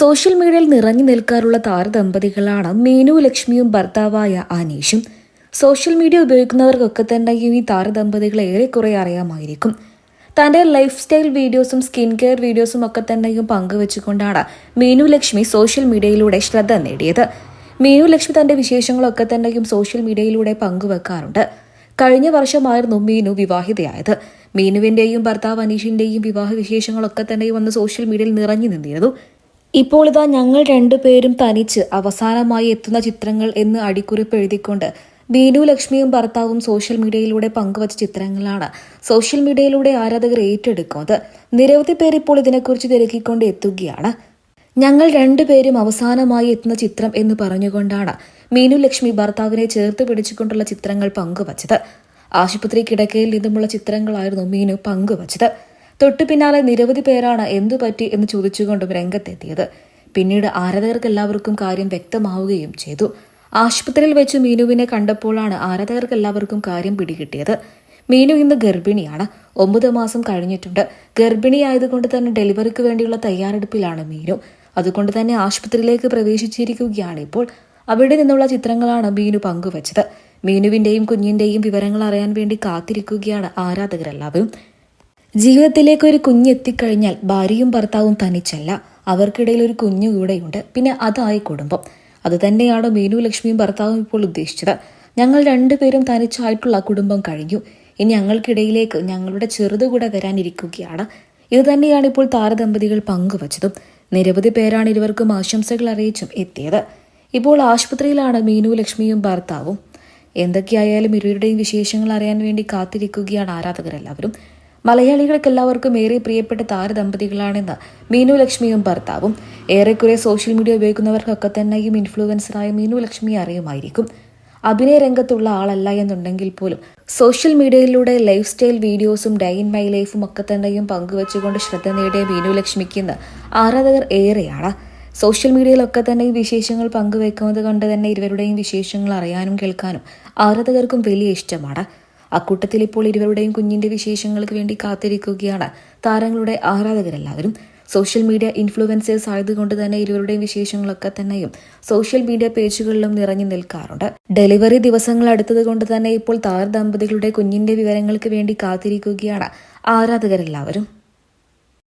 Social മീഡിയയിൽ നിറഞ്ഞു നിൽക്കാറുള്ള താരദമ്പതികളാണ് മീനു ലക്ഷ്മിയും ഭർത്താവായ അനീഷും. സോഷ്യൽ മീഡിയ ഉപയോഗിക്കുന്നവർക്കൊക്കെ തന്നെ ഈ താരദമ്പതികളെ ഏറെക്കുറെ അറിയാമായിരിക്കും. തന്റെ ലൈഫ് സ്റ്റൈൽ വീഡിയോസും സ്കിൻ കെയർ വീഡിയോസും ഒക്കെ തന്നെയും പങ്കുവെച്ചുകൊണ്ടാണ് മീനു ലക്ഷ്മി സോഷ്യൽ മീഡിയയിലൂടെ ശ്രദ്ധ നേടിയത്. മീനു ലക്ഷ്മി തന്റെ വിശേഷങ്ങളൊക്കെ തന്നെയും സോഷ്യൽ മീഡിയയിലൂടെ പങ്കുവെക്കാറുണ്ട്. കഴിഞ്ഞ വർഷമായിരുന്നു മീനു വിവാഹിതയായത്. മീനുവിന്റെയും ഭർത്താവ് അനീഷിന്റെയും വിവാഹ വിശേഷങ്ങളൊക്കെ തന്നെയും വന്ന് സോഷ്യൽ മീഡിയയിൽ നിറഞ്ഞു നിന്നിരുന്നു. ഇപ്പോൾ ഇതാ ഞങ്ങൾ രണ്ടുപേരും തനിച്ച് അവസാനമായി എത്തുന്ന ചിത്രങ്ങൾ എന്ന് അടിക്കുറിപ്പ് എഴുതിക്കൊണ്ട് മീനു ലക്ഷ്മിയും ഭർത്താവും സോഷ്യൽ മീഡിയയിലൂടെ പങ്കുവച്ച ചിത്രങ്ങളാണ്. സോഷ്യൽ മീഡിയയിലൂടെ ആരാധകർ ഏറ്റെടുക്കുന്നത്. നിരവധി പേർ ഇപ്പോൾ ഇതിനെക്കുറിച്ച് തിരക്കിക്കൊണ്ട് എത്തുകയാണ്. ഞങ്ങൾ രണ്ടുപേരും അവസാനമായി എത്തുന്ന ചിത്രം എന്ന് പറഞ്ഞുകൊണ്ടാണ് മീനു ലക്ഷ്മി ഭർത്താവിനെ ചേർത്ത് പിടിച്ചുകൊണ്ടുള്ള ചിത്രങ്ങൾ പങ്കുവച്ചത്. ആശുപത്രി കിടക്കയിൽ നിന്നുമുള്ള ചിത്രങ്ങളായിരുന്നു മീനു പങ്കുവച്ചത്. തൊട്ടു പിന്നാലെ നിരവധി പേരാണ് എന്തു പറ്റി എന്ന് ചോദിച്ചുകൊണ്ടും രംഗത്തെത്തിയത്. പിന്നീട് ആരാധകർക്ക് എല്ലാവർക്കും കാര്യം വ്യക്തമാവുകയും ചെയ്തു. ആശുപത്രിയിൽ വെച്ച് മീനുവിനെ കണ്ടപ്പോഴാണ് ആരാധകർക്ക് എല്ലാവർക്കും കാര്യം പിടികിട്ടിയത്. മീനു ഇന്ന് ഗർഭിണിയാണ്. ഒമ്പത് മാസം കഴിഞ്ഞിട്ടുണ്ട്. ഗർഭിണിയായതുകൊണ്ട് തന്നെ ഡെലിവറിക്ക് വേണ്ടിയുള്ള തയ്യാറെടുപ്പിലാണ് മീനു. അതുകൊണ്ട് തന്നെ ആശുപത്രിയിലേക്ക് പ്രവേശിച്ചിരിക്കുകയാണ് ഇപ്പോൾ. അവിടെ നിന്നുള്ള ചിത്രങ്ങളാണ് മീനു പങ്കുവച്ചത്. മീനുവിന്റെയും കുഞ്ഞിന്റെയും വിവരങ്ങൾ അറിയാൻ വേണ്ടി കാത്തിരിക്കുകയാണ് ആരാധകരെല്ലാവരും. ജീവിതത്തിലേക്ക് ഒരു കുഞ്ഞ് കുഞ്ഞെത്തിക്കഴിഞ്ഞാൽ ഭാര്യയും ഭർത്താവും തനിച്ചല്ല. അവർക്കിടയിൽ ഒരു കുഞ്ഞു കൂടെയുണ്ട് പിന്നെ അതായി കുടുംബം. അത് തന്നെയാണ് മീനു ലക്ഷ്മിയും ഭർത്താവും ഇപ്പോൾ ഉദ്ദേശിച്ചത്. ഞങ്ങൾ രണ്ടുപേരും തനിച്ചായിട്ടുള്ള കുടുംബം കഴിഞ്ഞു. ഇനി ഞങ്ങൾക്കിടയിലേക്ക് ഞങ്ങളുടെ ചെറുതുകൂടെ വരാനിരിക്കുകയാണ്. ഇത് തന്നെയാണ് ഇപ്പോൾ താരദമ്പതികൾ പങ്കുവച്ചതും. നിരവധി പേരാണ് ഇരുവർക്കും ആശംസകൾ അറിയിച്ചും എത്തിയത്. ഇപ്പോൾ ആശുപത്രിയിലാണ് മീനു ലക്ഷ്മിയും ഭർത്താവും. എന്തൊക്കെയായാലും ഇരുവരുടെയും വിശേഷങ്ങൾ അറിയാൻ വേണ്ടി കാത്തിരിക്കുകയാണ് ആരാധകരെല്ലാവരും. മലയാളികൾക്ക് എല്ലാവർക്കും ഏറെ പ്രിയപ്പെട്ട താരദമ്പതികളാണെന്ന് മീനു ലക്ഷ്മിയും ഭർത്താവും. ഏറെക്കുറെ സോഷ്യൽ മീഡിയ ഉപയോഗിക്കുന്നവർക്കൊക്കെ തന്നെയും ഇൻഫ്ലുവൻസറായ മീനു ലക്ഷ്മി അറിയുമായിരിക്കും. അഭിനയ രംഗത്തുള്ള ആളല്ല എന്നുണ്ടെങ്കിൽ പോലും സോഷ്യൽ മീഡിയയിലൂടെ ലൈഫ് സ്റ്റൈൽ വീഡിയോസും ഡേ ഇൻ മൈ ലൈഫും ഒക്കെ തന്നെയും പങ്കുവച്ചുകൊണ്ട് ശ്രദ്ധ നേടിയ മീനു ലക്ഷ്മിക്ക് ഇന്ന് ആരാധകർ ഏറെയാണ്. സോഷ്യൽ മീഡിയയിലൊക്കെ തന്നെ ഈ വിശേഷങ്ങൾ പങ്കുവെക്കുന്നത് കൊണ്ട് തന്നെ ഇരുവരുടെയും വിശേഷങ്ങൾ അറിയാനും കേൾക്കാനും ആരാധകർക്കും വലിയ ഇഷ്ടമാണ്. അക്കൂട്ടത്തിൽ ഇപ്പോൾ ഇരുവരുടെയും കുഞ്ഞിന്റെ വിശേഷങ്ങൾക്ക് വേണ്ടി കാത്തിരിക്കുകയാണ്. താരങ്ങളുടെ ആരാധകരെല്ലാവരും. സോഷ്യൽ മീഡിയ ഇൻഫ്ലുവൻസേഴ്സ് ആയതുകൊണ്ട് തന്നെ ഇരുവരുടെയും വിശേഷങ്ങളൊക്കെ തന്നെയും സോഷ്യൽ മീഡിയ പേജുകളിലും നിറഞ്ഞു നിൽക്കാറുണ്ട്. ഡെലിവറി ദിവസങ്ങൾ അടുത്തത് കൊണ്ട് തന്നെ ഇപ്പോൾ താര ദമ്പതികളുടെ കുഞ്ഞിന്റെ വിവരങ്ങൾക്ക് വേണ്ടി കാത്തിരിക്കുകയാണ് ആരാധകരെല്ലാവരും.